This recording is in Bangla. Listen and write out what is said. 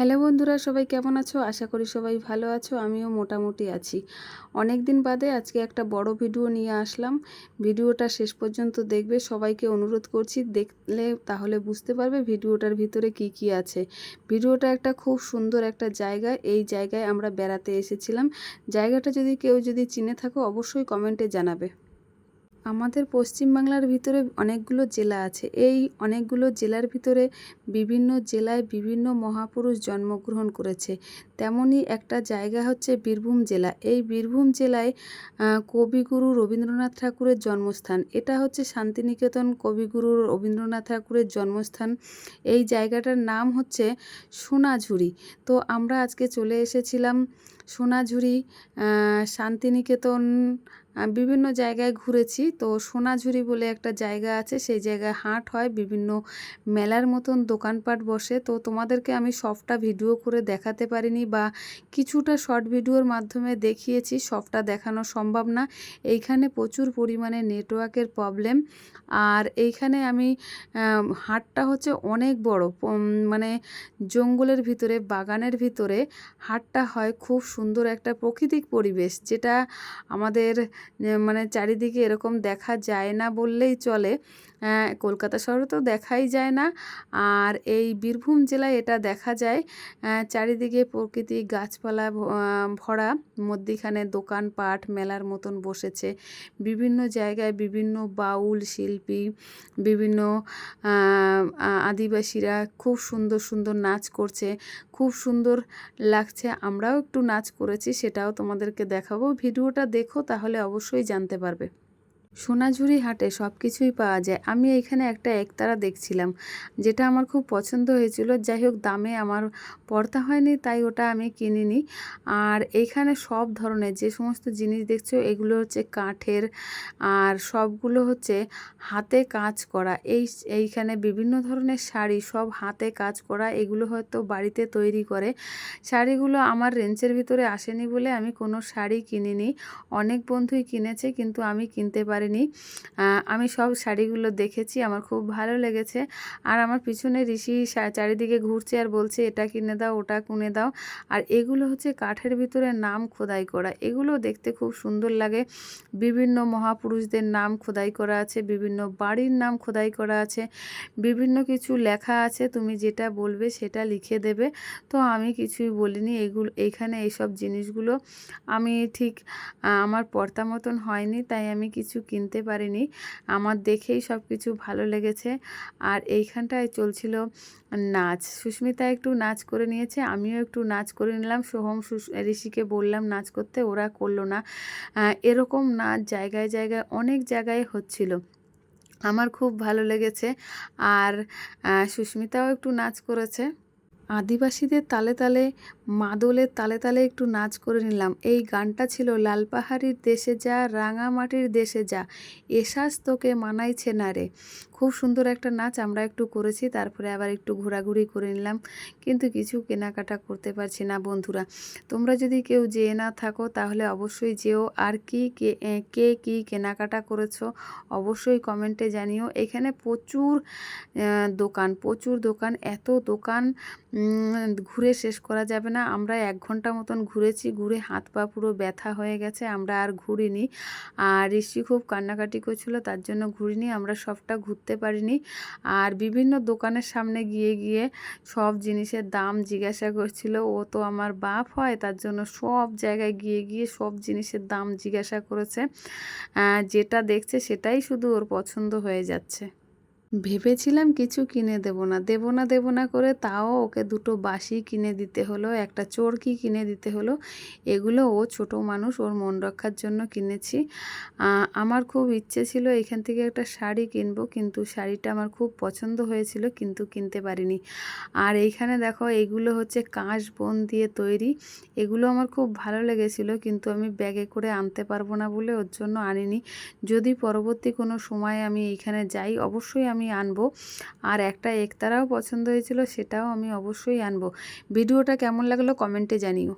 হ্যালো বন্ধুরা, সবাই কেমন আছো? আশা করি সবাই ভালো আছো, আমিও মোটামুটি আছি। অনেক দিন বাদে আজকে একটা বড় ভিডিও নিয়ে আসলাম। ভিডিওটা শেষ পর্যন্ত দেখবে, সবাইকে অনুরোধ করছি, দেখলে তাহলে বুঝতে পারবে ভিডিওটার ভিতরে কি কি আছে। ভিডিওটা একটা খুব সুন্দর একটা জায়গা, এই জায়গায় আমরা বেড়াতে এসেছিলাম। জায়গাটা যদি কেউ যদি চিনে থাকো, অবশ্যই কমেন্টে জানাবে। আমাদের পশ্চিমবাংলার ভিতরে অনেকগুলো জেলা আছে। এই অনেকগুলো জেলার ভিতরে বিভিন্ন জেলায় বিভিন্ন মহাপুরুষ জন্মগ্রহণ করেছে। তেমনই একটা জায়গা হচ্ছে বীরভূম জেলা। এই বীরভূম জেলায় কবিগুরু রবীন্দ্রনাথ ঠাকুরের জন্মস্থান। এটা হচ্ছে শান্তিনিকেতন কবিগুরু রবীন্দ্রনাথ ঠাকুরের জন্মস্থান। এই জায়গাটার নাম হচ্ছে সোনাঝুরি। তো আমরা আজকে চলে এসেছিলাম সোনাঝুরি শান্তিনিকেতন বিভিন্ন জায়গায় ঘুরেছি। তো সোনাঝুরি বলে একটা জায়গা আছে, সেই জায়গায় হাট হয়, বিভিন্ন মেলার মতন দোকানপাট বসে। তো তোমাদেরকে আমি সবটা ভিডিও করে দেখাতে পারিনি বা কিছুটা শর্ট ভিডিওর মাধ্যমে দেখিয়েছি, সবটা দেখানো সম্ভব না। এইখানে প্রচুর পরিমাণে নেটওয়ার্কের প্রবলেম। আর এইখানে আমি হাটটা হচ্ছে অনেক বড় মানে জঙ্গলের ভিতরে, বাগানের ভিতরে হাটটা হয় খুব সুন্দর একটা প্রাকৃতিক পরিবেশ, যেটা আমাদের মানে চারিদিকে এরকম দেখা যায় না বললেই চলে। কলকাতা শহরে তো দেখাই যায় না। আর এই বীরভূম জেলায় এটা দেখা যায়। চারিদিকে প্রকৃতি গাছপালা ভরা, মধ্যিখানে দোকানপাট, মেলার মতন বসেছে। বিভিন্ন জায়গায় বিভিন্ন বাউল শিল্পী, বিভিন্ন আদিবাসীরা খুব সুন্দর সুন্দর নাচ করছে। খুব সুন্দর লাগছে। আমরাও একটু নাচ করেছি, সেটাও তোমাদেরকে দেখাবো। ভিডিওটা দেখো, তাহলে অবশ্যই জানতে পারবে। সোনাঝুরি হাটে সব কিছুই পাওয়া যায়। আমি এখানে একটা একতারা দেখছিলাম, যেটা আমার খুব পছন্দ হয়েছিল। যাই হোক দামে আমার পড়তা হয়নি, তাই ওটা আমি কিনিনি। আর এইখানে সব ধরনের যে সমস্ত জিনিস দেখছ, এগুলো হচ্ছে কাঠের, আর সবগুলো হচ্ছে হাতে কাজ করা। এই এইখানে বিভিন্ন ধরনের শাড়ি সব হাতে কাজ করা, এগুলো হয়তো বাড়িতে তৈরি করে। শাড়িগুলো আমার রেঞ্জের ভিতরে আসেনি বলে আমি কোনো শাড়ি কিনিনি। অনেক বন্ধুই কিনেছে, কিন্তু আমি কিনতে পারি পারিনি। আমি সব শাড়িগুলো দেখেছি, আমার খুব ভালো লেগেছে। আর আমার পিছনে ঋষি চারিদিকে ঘুরছে আর বলছে, এটা কিনে দাও, ওটা কিনে দাও। আর এগুলো হচ্ছে কাঠের ভিতরে নাম খোদাই করা। এগুলো দেখতে খুব সুন্দর লাগে। বিভিন্ন মহাপুরুষদের নাম খোদাই করা আছে, বিভিন্ন বাড়ির নাম খোদাই করা আছে, বিভিন্ন কিছু লেখা আছে, তুমি যেটা বলবে সেটা লিখে দেবে। তো আমি কিছুই বলিনি, এগুলো এইখানে এইসব জিনিসগুলো আমি ঠিক আমার পর্তা মতন হয়নি, তাই আমি কিছু কিনতে পারিনি। আমার দেখেই সব কিছু ভালো লেগেছে। আর এইখানটায় চলছিল নাচ। সুস্মিতা একটু নাচ করে নিয়েছে, আমিও একটু নাচ করে নিলাম। সোহম ঋষিকে বললাম, নাচ করতে ওরা করল না। এরকম নাচ জায়গায় জায়গায় অনেক জায়গায় হচ্ছিল। আমার খুব ভালো লেগেছে। আর সুস্মিতাও একটু নাচ করেছে। আদিবাসীদের তালে তালে, মাদলের তালে তালে একটু নাচ করে নিলাম। এই গানটা ছিল লালপাহাড়ির দেশে যা রাঙামাটির দেশে যা এসাস তোকে মানাইছে না রে। খুব সুন্দর একটা নাচ আমরা একটু করেছি, তারপরে আবার একটু ঘোরাঘুরি করে নিলাম। কিন্তু কিছু কেনাকাটা করতে পারছি না বন্ধুরা। তোমরা যদি কেউ যেয়ে না থাকো, তাহলে অবশ্যই যেও। আর কি কে কে কেনাকাটা করেছ, অবশ্যই কমেন্টে জানিও। এখানে প্রচুর দোকান প্রচুর দোকান। এত দোকান ঘুরে শেষ করা যাবে না। আমরা এক ঘণ্টা মতন ঘুরেছি, ঘুরে হাত পা পুরো ব্যথা হয়ে গেছে, আমরা আর ঘুরিনি। আর ঋষি খুব কান্নাকাটি করছিল, তার জন্য ঘুরিনি, আমরা সবটা ঘুরতে পারিনি। আর বিভিন্ন দোকানের সামনে গিয়ে গিয়ে সব জিনিসের দাম জিজ্ঞাসা করছিল, ও তো আমার বাপ হয়, তার জন্য সব জায়গায় গিয়ে গিয়ে সব জিনিসের দাম জিজ্ঞাসা করেছে। যেটা দেখছে সেটাই শুধু ওর পছন্দ হয়ে যাচ্ছে। ভেবেছিলাম কিছু কিনে দেব না দেব না দেব না করে তাও ওকে দুটো বাসি কিনে দিতে হলো, একটা চোরকি কিনে দিতে হলো। এগুলো ও ছোট মানুষ, ওর মন রক্ষার জন্য কিনেছি। আমার খুব ইচ্ছে ছিল এখান থেকে একটা শাড়ি কিনবো, কিন্তু শাড়িটা আমার খুব পছন্দ হয়েছিল, কিন্তু কিনতে পারিনি। আর এইখানে দেখো, এগুলো হচ্ছে কাঁচ বন দিয়ে তৈরি। এগুলো আমার খুব ভালো লেগেছিল, কিন্তু আমি ব্যাগে করে আনতে পারব না বলে ওর জন্য আনিনি। যদি পরবর্তী কোনো সময় আমি এইখানে যাই, অবশ্যই আমি আমি আনব। আর একটা একতারাও পছন্দ হয়েছিল, সেটাও আমি অবশ্যই আনব। ভিডিওটা কেমন লাগল কমেন্টে জানিও।